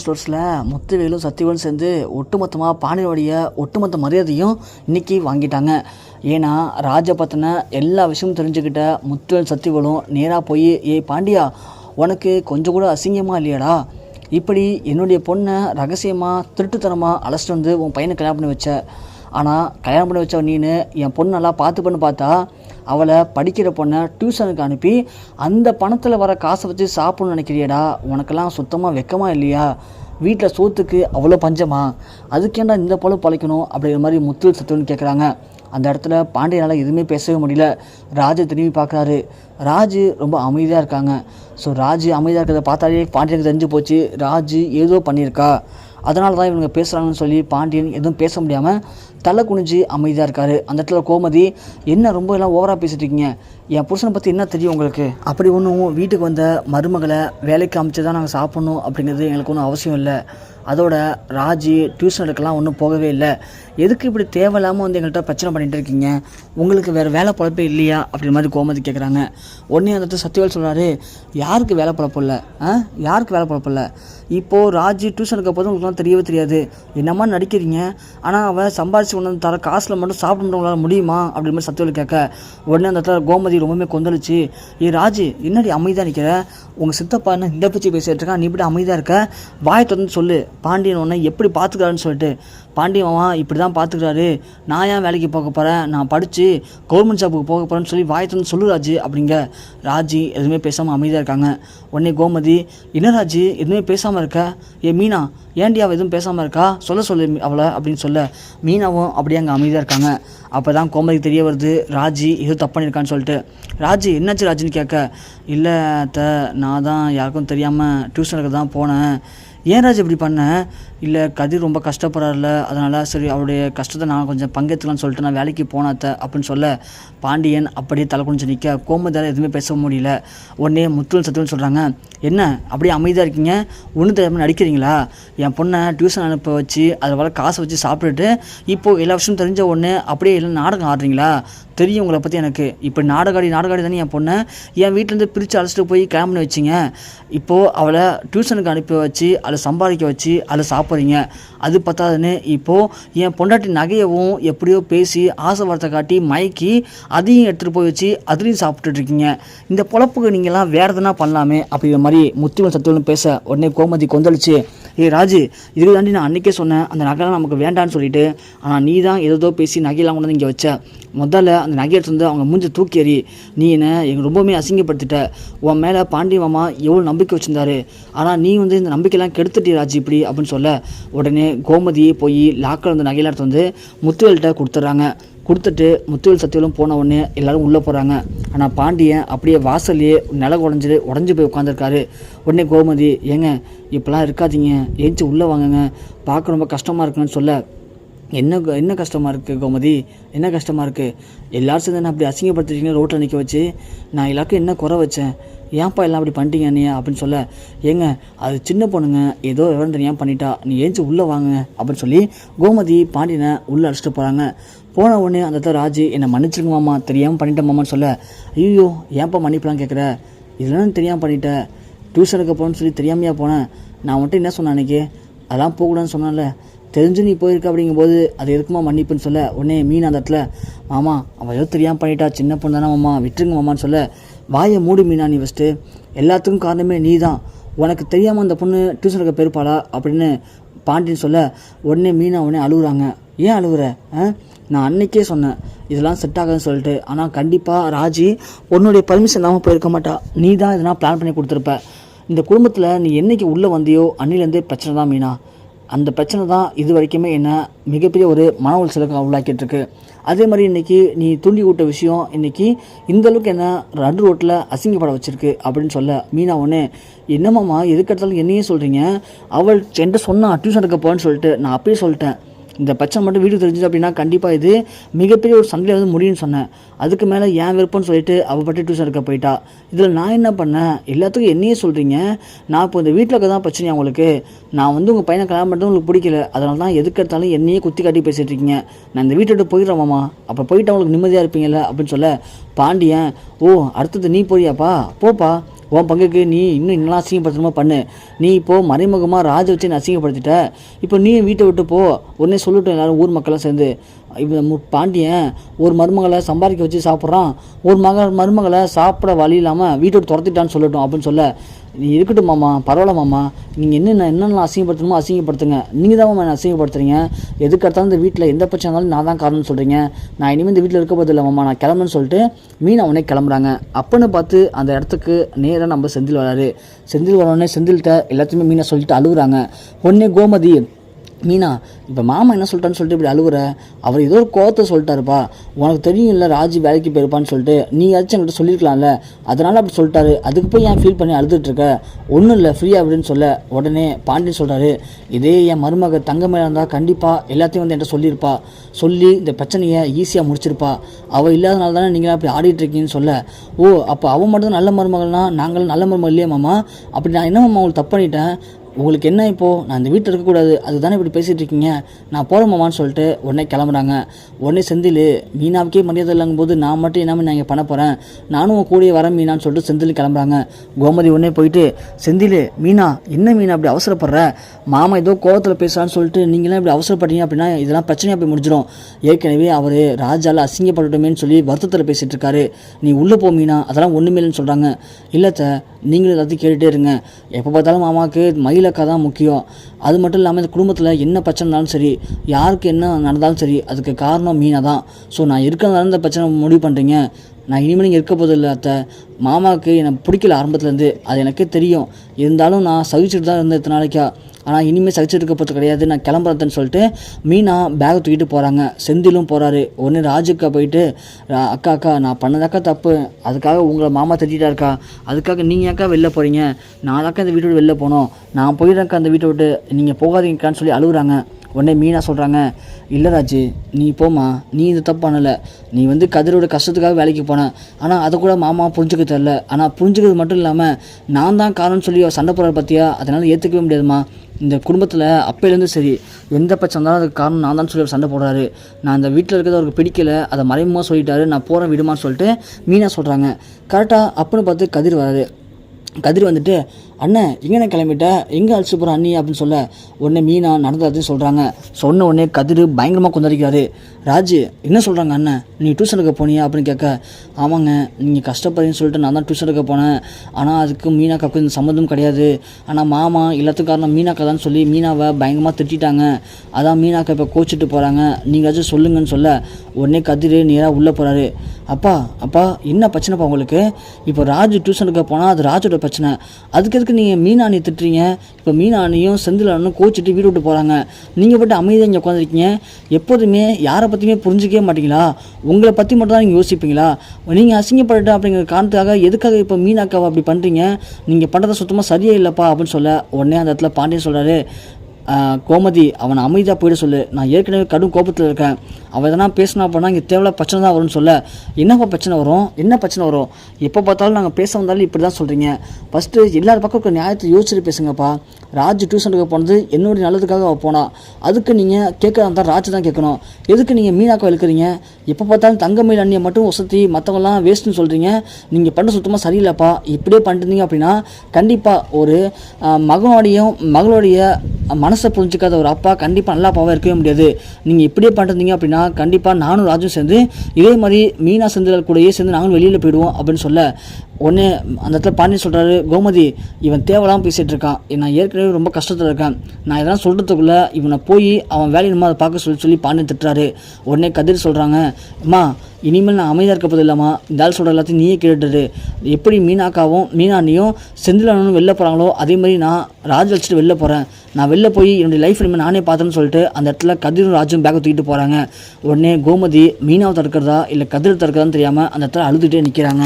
ஸ்டோர்ஸில் முத்துவேலும் சத்தியவேலும் சேர்ந்து ஒட்டுமொத்தமாக பாண்டியனுடைய ஒட்டுமொத்த மரியாதையும் இன்னைக்கு வாங்கிட்டாங்க. ஏன்னா ராஜா பற்றின எல்லா விஷயமும் தெரிஞ்சுக்கிட்ட முத்துவேல் சத்தியவேலும் நேராக போய் ஏய் பாண்டியா உனக்கு கொஞ்சம் கூட அசிங்கமாக இல்லையாடா? இப்படி என்னுடைய பொண்ணை ரகசியமாக திருட்டுத்தனமாக அழைச்சிட்டு வந்து உன் பையனை கல்யாணம் பண்ணி வச்ச ஆனால் கல்யாணம் பண்ணி வச்ச நீனு என் பொண்ணு நல்லா பார்த்துப்பன்னு பார்த்தா அவளை படிக்கிற பொண்ணை டியூஷனுக்கு அனுப்பி அந்த பணத்தில் வர காசை வச்சு சாப்பிட்ணும்னு நினைக்கிறியடா உனக்கெல்லாம் சுத்தமாக வெக்கமாக இல்லையா? வீட்டில் சோத்துக்கு அவ்வளோ பஞ்சமா? அதுக்கேண்டா இந்த போல பழைக்கணும் அப்படிங்கிற மாதிரி முத்து சத்துன்னு கேட்குறாங்க அந்த இடத்துல பாண்டியனால் எதுவுமே பேசவே முடியல. ராஜு திரும்பி பார்க்குறாரு. ராஜு ரொம்ப அமைதியாக இருக்காங்க. ஸோ ராஜு அமைதியாக இருக்கிறத பார்த்தாலே பாண்டியனுக்கு தெரிஞ்சு போச்சு. ராஜு ஏதோ பண்ணியிருக்கா. அதனால தான் இவங்க பேசுகிறாங்கன்னு சொல்லி பாண்டியன் எதுவும் பேச முடியாமல் தலை குனிஞ்சு அமைதியாக இருக்கார். அந்த இடத்துல கோமதி என்ன ரொம்ப எல்லாம் ஓவராக பேசிட்டு இருக்கீங்க? என் புருஷனை பற்றி என்ன தெரியும் உங்களுக்கு? அப்படி ஒன்றும் வீட்டுக்கு வந்த மருமகளை வேலைக்கு அமைச்சு தான் நாங்கள் சாப்பிட்ணும் அப்படிங்கிறது எங்களுக்கு ஒன்றும் அவசியம் இல்லை. அதோட ராஜி டியூஷன் எடுக்கலாம் ஒன்றும் போகவே இல்லை. எதுக்கு இப்படி தேவையில்லாமல் வந்து எங்கள்கிட்ட பிரச்சனை பண்ணிகிட்டு இருக்கீங்க? உங்களுக்கு வேறு வேலை பொழப்பே இல்லையா? அப்படின்ற மாதிரி கோமதி கேட்குறாங்க உடனே அந்த இடத்துல சத்யவேல் சொல்கிறாரு யாருக்கு வேலை பொழப்பு இல்லை? ஆ? யாருக்கு வேலை பொழப்பு இல்லை? இப்போது ராஜி டியூஷனுக்கு போதும் உங்களுக்குலாம் தெரியவே தெரியாது. என்னம்மா நடிக்கிறீங்க? ஆனால் அவன் சம்பாரிச்சு கொண்டு வந்து தர காசில் மட்டும் சாப்பிட மட்டும் உங்களால் முடியுமா? அப்படின்ற மாதிரி சத்யவேல் கேட்க உடனே அந்த இடத்துல கோமதி ரொம்பவுமே கொந்தளிச்சு ஏ ராஜி என்னடி அமைதியாக நிற்கிற உங்கள் சித்தப்பா என்ன இந்த பிச்சு பேசிகிட்டு இருக்கான் நீ இப்படி அமைதியாக இருக்க? வாயை திறந்து சொல்லு. பாண்டியன் உன்னை எப்படி பார்த்துக்கிறான்னு சொல்லிட்டு பாண்டியன் மாமா இப்படி தான் பார்த்துக்கிறாரு நான் ஏன் வேலைக்கு போக போகிறேன் நான் படித்து கவர்மெண்ட் ஜாபுக்கு போக போகிறேன்னு சொல்லி வாயை சொல்லு ராஜி அப்படிங்க. ராஜி எதுவுமே பேசாமல் அமைதியாக இருக்காங்க. உடனே கோமதி என்ன ராஜி? எதுவுமே பேசாமல் இருக்க? ஏ மீனா ஏன்டி அவள் எதுவும் பேசாமல் இருக்கா? சொல்ல சொல்லு அவளை அப்படின்னு சொல்ல. மீனாவும் அப்படியே அங்கே அமைதியாக இருக்காங்க. அப்போ தான் கோமதிக்கு தெரிய வருது. ராஜி ஏதோ தப்பு பண்ணியிருக்கான்னு சொல்லிட்டு. ராஜி என்னாச்சு ராஜின்னு கேட்க? இல்லை த நான் தான் யாருக்கும் தெரியாமல் டியூஷனுக்கு தான் போனேன். ஏன் ராஜ் இப்படி பண்ண? இல்லை கதிர் ரொம்ப கஷ்டப்படுறாருல அதனால் சரி அவருடைய கஷ்டத்தை நான் கொஞ்சம் பங்கேற்றுக்கலாம்னு சொல்லிட்டு நான் வேலைக்கு போனாத்த அப்படின்னு சொல்ல பாண்டியன் அப்படியே தலை குனிஞ்சு நிற்க கோமதால் எதுவுமே பேச முடியல. உடனே முத்துவல் சத்துவல் சொல்கிறாங்க என்ன அப்படியே அமைதியாக இருக்கீங்க? ஒன்று தெரியாமல் நடிக்கிறீங்களா? என் பொண்ணை டியூஷன் அனுப்ப வச்சு அதை வர காசை வச்சு சாப்பிட்டுட்டு இப்போது எல்லா விஷயம் தெரிஞ்ச உடனே அப்படியே எல்லாம் நாடகம் ஆடுறீங்களா? தெரியும் உங்களை பற்றி எனக்கு. இப்போ நாடகாடி நாடகாடி தானே என் பொண்ணை. என் வீட்டிலேருந்து பிரித்து அழைச்சிட்டு போய் கிளம்பி வச்சிங்க. இப்போது அவளை டியூஷனுக்கு அனுப்பி வச்சு அதை சம்பாதிக்க வச்சு அதை போகிறீங்க அது பத்தாதுன்னு இப்போது என் பொண்டாட்டி நகையவும் எப்படியோ பேசி ஆசை வார்த்தை காட்டி மயக்கி அதையும் எடுத்துகிட்டு போய் வச்சு அதுலேயும் சாப்பிட்டுட்ருக்கீங்க இந்த பொழப்புக்கு நீங்கள்லாம் வேறு எதுனா பண்ணலாமே அப்படிங்கிற மாதிரி முத்துவன் சத்துவன் பேச உடனே கோமதி கொந்தளிச்சு ஏய் ராஜு இதுக்கு தாண்டி நான் அன்றைக்கே சொன்னேன் அந்த நகைலாம் நமக்கு வேண்டான்னு சொல்லிட்டு ஆனால் நீ தான் ஏதோ பேசி நகையெல்லாம் கொண்டு வந்து இங்கே வச்ச. முதல்ல அந்த நகையை எடுத்து வந்து அவங்க மூஞ்சி தூக்கி எறி நீ என்ன எங்க ரொம்பவுமே அசிங்கப்படுத்திட்ட. உன் மேலே பாண்டி மாமா எவ்வளோ நம்பிக்கை வச்சிருந்தாரு. ஆனால் நீ வந்து இந்த நம்பிக்கையெல்லாம் கெடுத்துட்டி ராஜி இப்படி அப்படின்னு சொல்ல உடனே கோமதி போய் லாக்கர் வந்து நகையில எடுத்து வந்து முத்துவேல்கிட்ட கொடுத்துட்றாங்க. கொடுத்துட்டு முத்துவேல் சத்தியலும் போன உடனே எல்லாரும் உள்ளே போகிறாங்க ஆனால் பாண்டியன் அப்படியே வாசல்லையே நில உடஞ்சி உடஞ்சி போய் உட்காந்துருக்காரு உடனே கோமதி ஏங்க இப்போலாம் இருக்காதீங்க. ஏஞ்சி உள்ளே வாங்குங்க. பார்க்க ரொம்ப கஷ்டமாக இருக்குன்னு சொல்ல என்ன என்ன கஷ்டமாக இருக்குது கோமதி? என்ன கஷ்டமாக இருக்குது எல்லாரும் சேர்ந்து என்ன அப்படி அசிங்கப்படுத்திட்டீங்க ரோட்டில் நிற்க வச்சு. நான் எல்லாருக்கும் என்ன குறை வச்சேன்? ஏன்ப்பா எல்லாம் அப்படி பண்ணிட்டீங்க நீ? அப்படின்னு சொல்ல ஏங்க அது சின்ன பொண்ணுங்க ஏதோ விவரம் தெரியாமல் பண்ணிட்டா. நீ ஏஞ்சி உள்ளே வாங்க அப்படின்னு சொல்லி கோமதி பாண்டியனை உள்ளே அழைச்சிட்டு போகிறாங்க போன உடனே அந்த இடத்துல ராஜு என்னை மன்னிச்சிருங்க மாமா தெரியாமல் பண்ணிட்டேன் மாமான்னு சொல்ல. ஐயோ ஏன்ப்பா மன்னிப்பலாம் கேட்குற இதெல்லாம் தெரியாமல் பண்ணிட்டேன் டியூஷன் எடுக்க போகணும்னு சொல்லி தெரியாமையா போனேன் நான் மட்டும் என்ன சொன்னேன் அன்றைக்கி அதெல்லாம் போகக்கூடாதுன்னு சொன்னேன்ல. தெரிஞ்சு நீ போயிருக்க அப்படிங்கும்போது அது எதுக்குமா மன்னிப்புன்னு சொல்ல? உடனே மீன் அந்த இடத்துல மாமா அவள் ஏதோ தெரியாமல் பண்ணிட்டா சின்ன பொண்ணு தானே மாமா விட்டுருங்க மாமான்னு சொல்ல வாயை மூடு மீனா நீ ஃபஸ்ட்டு எல்லாத்துக்கும் காரணமே நீ தான் உனக்கு தெரியாமல் அந்த பொண்ணு டியூஷனுக்கு பெருப்பாளா அப்படின்னு பாண்டின்னு சொல்ல உடனே மீனா உடனே அழுகுறாங்க. ஏன் அழுகுற? ஆ? நான் அன்னைக்கே சொன்னேன். இதெல்லாம் செட் ஆகாதுன்னு சொல்லிட்டு. ஆனால் கண்டிப்பாக ராஜி உன்னுடைய பர்மிஷன் இல்லாமல் போயிருக்க மாட்டா. நீ தான் இதெல்லாம் பிளான் பண்ணி கொடுத்துருப்ப. இந்த குடும்பத்தில் நீ என்னைக்கு உள்ளே வந்தியோ அன்னிலேருந்தே பிரச்சனை தான் மீனா. அந்த பிரச்சனை தான் இது வரைக்குமே என்ன மிகப்பெரிய ஒரு மன உளைச்சலுக்கு உள்ளாக்கிட்டு இருக்கு அதே மாதிரி இன்னைக்கு நீ தூண்டி விட்ட விஷயம் இன்னைக்கு இந்த அளவுக்கு என்ன ரெண்டு ரோட்டில் அசிங்கப்பட வச்சிருக்கு அப்படின்னு சொல்ல மீனா ஒன்று என்னமாம்மா எதுக்கெடுத்தாலும் என்னையே சொல்கிறீங்க அவள் என்கிட்ட சொன்னா டியூஷன் எடுக்க போன்னு சொல்லிட்டு நான் அப்பயே சொல்லிட்டேன். இந்த பச்சை மட்டும் வீட்டுக்கு தெரிஞ்சது அப்படின்னா கண்டிப்பாக இது மிகப்பெரிய ஒரு சண்டையில் வந்து முடியும்னு சொன்னேன். அதுக்கு மேலே ஏன் விருப்பம்னு சொல்லிட்டு அவள் பட்டு டியூஷன் இருக்க போயிட்டா. இதில் நான் என்ன பண்ணேன்? எல்லாத்துக்கும் என்னையே சொல்கிறீங்க நான் இப்போ இந்த வீட்டில் இருக்க தான் பிரச்சனையா உங்களுக்கு? நான் வந்து உங்கள் பையனை கல்யாணம் பண்ணுறது உங்களுக்கு பிடிக்கல. அதனால தான் எதுக்கு எடுத்தாலும் என்னையே குத்தி காட்டி பேசிகிட்டு இருக்கீங்க. நான் இந்த வீட்டை விட்டு போயிடுறேன் மாமா. அப்போ போயிட்டு அவங்களுக்கு நிம்மதியாக இருப்பீங்கல்ல அப்படின்னு சொல்ல பாண்டியன் ஓ அடுத்தது நீ போறியாப்பா? போப்பா. உன் பங்குக்கு நீ இன்னும் இன்னும் அசிங்கப்படுத்தணுமா பண்ணு. நீ இப்போது மறைமுகமாக ராஜ வச்சு நீ அசிங்கப்படுத்திட்ட. இப்போ நீ வீட்டை விட்டு போ. உடனே சொல்லட்டும் எல்லாரும் ஊர் மக்கள்லாம் சேர்ந்து. இப்போ மு பாண்டியன் ஒரு மருமகளை சம்பாதிக்க வச்சு சாப்பிட்றான். ஒரு மக மருமகளை சாப்பிட வழி இல்லாமல் வீட்டை விட்டு துரத்திட்டான்னு சொல்லட்டும் அப்படின்னு சொல்ல. நீ இருக்கட்டும் மாமா பரவாயில்ல மாமா. நீங்கள் என்னென்ன என்னென்ன அசிங்கப்படுத்தணுமோ அசிங்கப்படுத்துங்க. நீங்கள் தான் மாமா அசிங்கப்படுத்துறீங்க. எதுக்கடுத்தாலும் இந்த வீட்டில் எந்த பிரச்சனை இருந்தாலும் நான் தான் காரணம்னு சொல்கிறீங்க நான் இனிமேல் இந்த வீட்டில் இருக்க போதில்லை மாமா. நான் கிளம்புன்னு சொல்லிட்டு மீன் அவனே கிளம்புறாங்க. அப்பன்னு பார்த்து அந்த இடத்துக்கு நேராக நம்ம செந்தில் வராரு. செந்தில் வரவுடனே செந்தில்கிட்ட எல்லாத்தையுமே மீனை சொல்லிட்டு அழுகுறாங்க. உடனே கோமதி மீனா இப்போ மாமா என்ன சொல்லிட்டான்னு சொல்லிட்டு இப்படி அழுகுற? அவர் ஏதோ ஒரு கோவத்தை சொல்லிட்டாருப்பா. உனக்கு தெரியும்ல ராஜி வேலைக்கு போயிருப்பான்னு சொல்லிட்டு. நீ ஏதாச்சும் என்கிட்ட சொல்லியிருக்கலாம்ல அதனால் அப்படி சொல்லிட்டாரு. அதுக்கு போய் ஏன் ஃபீல் பண்ணி அழுதுட்டு இருக்க? ஒன்றும் இல்லை ஃப்ரீ அப்படின்னு சொல்ல. உடனே பாண்டியன் சொல்கிறாரு இதே என் மருமக தங்கமேல இருந்தால் கண்டிப்பாக எல்லாத்தையும் வந்து என்கிட்ட சொல்லியிருப்பா சொல்லி இந்த பிரச்சனையை ஈஸியாக முடிச்சிருப்பா. அவள் இல்லாதனால தானே நீங்களாம் அப்படி ஆடிட்டு இருக்கீங்கன்னு சொல்ல. ஓ அப்போ அவன் மட்டும் நல்ல மருமகள்னா நாங்களும் நல்ல மருமகள் இல்லையா மாமா? அப்படி நான் என்ன மாமா உங்களுக்கு தப்பு பண்ணிட்டேன்? உங்களுக்கு என்ன இப்போது நான் இந்த வீட்டில் இருக்கக்கூடாது. அதுதானே இப்படி பேசிகிட்டு இருக்கீங்க? நான் போகிறேன் மாமான்னு சொல்லிட்டு உடனே கிளம்புறாங்க உடனே செந்தில் மீனாவுக்கே மரியாதை இல்லைங்கும் போது நான் மட்டும் என்ன நான் இங்கே பண்ண போகிறேன் நானும் கூடிய வரேன் மீனான்னு சொல்லிட்டு செந்தில் கிளம்புறாங்க. கோமதி உடனே போயிட்டு செந்தில் மீனா என்ன மீனா அப்படி அவசரப்படுற? மாமா ஏதோ கோவத்தில் பேசுகிறான்னு சொல்லிட்டு நீங்களாம் இப்படி அவசரப்பட்டீங்க அப்படின்னா இதெல்லாம் பிரச்சனையாக போய் முடிஞ்சிடும் ஏற்கனவே அவர் ராஜாவில் அசிங்கப்பட்டுட்டோமேன்னு சொல்லி வருத்தத்தில் பேசிகிட்டு இருக்காரு. நீ உள்ளே போ மீனா அதெல்லாம் ஒன்றுமே இல்லைன்னு சொல்கிறாங்க சார் நீங்களும் எல்லாத்தையும் கேட்டுகிட்டே இருங்க. எப்போ பார்த்தாலும் மாமாவுக்கு மயிலக்கா தான் முக்கியம். அது மட்டும் இல்லாமல் இந்த குடும்பத்தில் என்ன பிரச்சனை நடந்தாலும் சரி யாருக்கு என்ன நடந்தாலும் சரி அதுக்கு காரணம் மீனை தான் ஸோ நான் இருக்கிறதால இந்த பிரச்சனை முடிவு பண்ணுறீங்க நான் இனிமேல் நீங்கள் இருக்க போதில்லை அத்தை. மாமாவுக்கு எனக்கு பிடிக்கல ஆரம்பத்துலேருந்து. அது எனக்கே தெரியும். இருந்தாலும் நான் சகிச்சுட்டு தான் இருந்தேன் இத்தனை நாளைக்கா. ஆனால் இனிமேல் சகிச்சுட்டு இருக்க போகிறது கிடையாது. நான் கிளம்புறதுன்னு சொல்லிட்டு மீனா பேக் தூக்கிட்டு போகிறாங்க செந்திலும் போகிறாரு ஒன்று ராஜுக்கா போயிட்டு அக்கா அக்கா நான் பண்ணதாக்கா தப்பு. அதுக்காக உங்களை மாமா திட்டிட்டா இருக்கா? அதுக்காக நீங்கள் அக்கா வெளில போகிறீங்க நான் தாக்கா இந்த வீட்டை விட்டு வெளில போனோம். நான் போயிடுறேன்க்கா அந்த வீட்டை விட்டு. நீங்கள் போகாதீங்கக்கான்னு சொல்லி அழுகுறாங்க. உடனே மீனா சொல்கிறாங்க இல்லை ராஜு நீ போம்மா நீ இது தப்பு பண்ணலை. நீ வந்து கதிரோட கஷ்டத்துக்காக வேலைக்கு போன. ஆனால் அதை கூட மாமா புரிஞ்சுக்க தெரில ஆனால் புரிஞ்சுக்கிறது மட்டும் இல்லாமல் நான் தான் காரணம்னு சொல்லி அவர் சண்டை போடுற பற்றியா அதனால் ஏற்றுக்கவே முடியாதும்மா. இந்த குடும்பத்தில் அப்பையிலேருந்து சரி எந்த பிரச்சனை இருந்தாலும் அதுக்கு காரணம் நான் தான் சொல்லி அவர் சண்டை போடுறாரு. நான் அந்த வீட்டில் இருக்கிறது அவருக்கு பிடிக்கல. அதை மறைமுகமாக சொல்லிட்டாரு. நான் போகிறேன் விடுமான்னு சொல்லிட்டு மீனா சொல்கிறாங்க கரெக்டாக அப்புன்னு பார்த்து கதிர் வராரு. கதிர் வந்துட்டு அண்ணன் எங்கண்ணே கிளம்பிட்ட? எங்கே அழைச்சி போகிற அண்ணி? அப்படின்னு சொல்ல உடனே மீனா நடந்ததுன்னு சொல்கிறாங்க சொன்ன உடனே கதிர் பயங்கரமாக கொந்தளிக்கிறாரு. ராஜு என்ன சொல்கிறாங்க அண்ணன் நீ டியூஷனுக்கு போனியா? அப்படின்னு கேட்க ஆமாங்க நீங்கள் கஷ்டப்படுறீங்கன்னு சொல்லிட்டு நான் தான் டியூஷனுக்கு போனேன். ஆனால் அதுக்கு மீனாக்காவுக்கு இந்த சம்மந்தம் கிடையாது. ஆனால் மாமா எல்லாத்துக்கும் காரணம் மீனாக்கா தான் சொல்லி மீனாவை பயங்கரமாக திட்டிட்டாங்க. அதான் மீனாக்கா இப்போ கோச்சிட்டு போகிறாங்க நீங்களாச்சும் சொல்லுங்கன்னு சொல்ல உடனே கதிர் நேராக உள்ளே போகிறாரு அப்பா அப்பா என்ன பிரச்சனைப்பா உங்களுக்கு? இப்போ ராஜு டியூஷனுக்கு போனால் அது ராஜோட பிரச்சனை. அதுக்கு எதுக்கு நீங்கள் மீனாணி திட்டுறீங்க? இப்போ மீனாணியும் செந்திலானும் கோச்சிட்டு வீடு விட்டு போகிறாங்க நீங்கள் போட்டு அமைதியாக இங்கே உட்காந்துருக்கீங்க எப்போதுமே யாரை பற்றியுமே புரிஞ்சிக்கவே மாட்டீங்களா? உங்களை பற்றி மட்டும் தான் நீங்கள் யோசிப்பீங்களா? நீங்கள் அசிங்கப்பட்டுட்டு அப்படிங்கிற காரணத்துக்காக எதுக்காக இப்போ மீனாக்காவை அப்படி பண்ணுறீங்க நீங்கள் பண்ணுறது சுத்தமாக சரியே இல்லைப்பா அப்படின்னு சொல்ல உடனே அந்த இடத்துல பாண்டியன் சொல்கிறாரு கோமதி அவனை அமைதியாக போயிட சொல்லு. நான் ஏற்கனவே கடும் கோபத்தில் இருக்கேன். அவன் எதனா பேசினா அப்படின்னா இங்கே தேவையில்ல பிரச்சனை தான் வரும்னு சொல்ல. என்னப்பா பிரச்சனை வரும்? என்ன பிரச்சனை வரும்? எப்போ பார்த்தாலும் நாங்கள் பேச வந்தாலும் இப்படி தான் சொல்கிறீங்க ஃபஸ்ட்டு எல்லார் பக்கம் இருக்க நியாயத்தை யோசிச்சுட்டு பேசுங்கப்பா. ராஜ் டியூஷனுக்கு போனது என்னுடைய நல்லதுக்காக அவள் போனா. அதுக்கு நீங்கள் கேட்க தான் ராஜ் தான் கேட்கணும். எதுக்கு நீங்கள் மீனாக்கா இழுக்கிறீங்க எப்போ பார்த்தாலும் தங்கமயில் அண்ணியை மட்டும் வசதி மற்றவங்களாம் வேஸ்ட்டுன்னு சொல்கிறீங்க நீங்கள் பண்ண சுத்தமாக சரியில்லைப்பா. இப்படியே பண்ணிருந்தீங்க அப்படின்னா கண்டிப்பாக ஒரு ஆஹ், மகளுடைய மன மனசை புரிஞ்சுக்காத ஒரு அப்பா கண்டிப்பாக நல்லா அப்பாவாக இருக்கவே முடியாது. நீங்கள் இப்படியே பண்ணிருந்தீங்க அப்படின்னா கண்டிப்பாக நானும் ராஜும் சேர்ந்து இதே மாதிரி மீனா செந்தில் கூடயே சேர்ந்து நாங்களும் வெளியில் போயிடுவோம் அப்படின்னு சொல்ல உடனே அந்த இடத்துல பாண்டி சொல்கிறாரு கோமதி இவன் தேவையில்லாமல் பேசிகிட்டு இருக்கான். நான் ஏற்கனவே ரொம்ப கஷ்டத்தில் இருக்கேன். நான் இதெல்லாம் சொல்கிறதுக்குள்ளே இவனை போய் அவன் வேலையை அதை பார்க்க சொல்லி சொல்லி பாண்டி திட்டுறாரு. உடனே கதிர் சொல்கிறாங்க அம்மா இனிமேல் நான் அமைதியாக இருக்க போது இல்லாமா இந்த ஆள் சொல்கிற எல்லாத்தையும் நீயே கேட்டுடு எப்படி மீனாக்காவும் மீனாண்ணியும் செந்திலானும் வெளில போகிறாங்களோ அதே மாதிரி நான் ராஜ் வச்சுட்டு வெளில போகிறேன் நான் வெளில போய் என்னுடைய லைஃப் இனிமேல் நானே பார்த்தேன்னு சொல்லிட்டு அந்த இடத்துல கதிரும் ராஜும் பேக்கை தூக்கிட்டு போகிறாங்க உடனே கோமதி மீனாவை தடுக்கிறதா இல்லை கதிரை தடுக்கிறதான்னு தெரியாமல் அந்த இடத்துல அழுதுகிட்டே நிற்கிறாங்க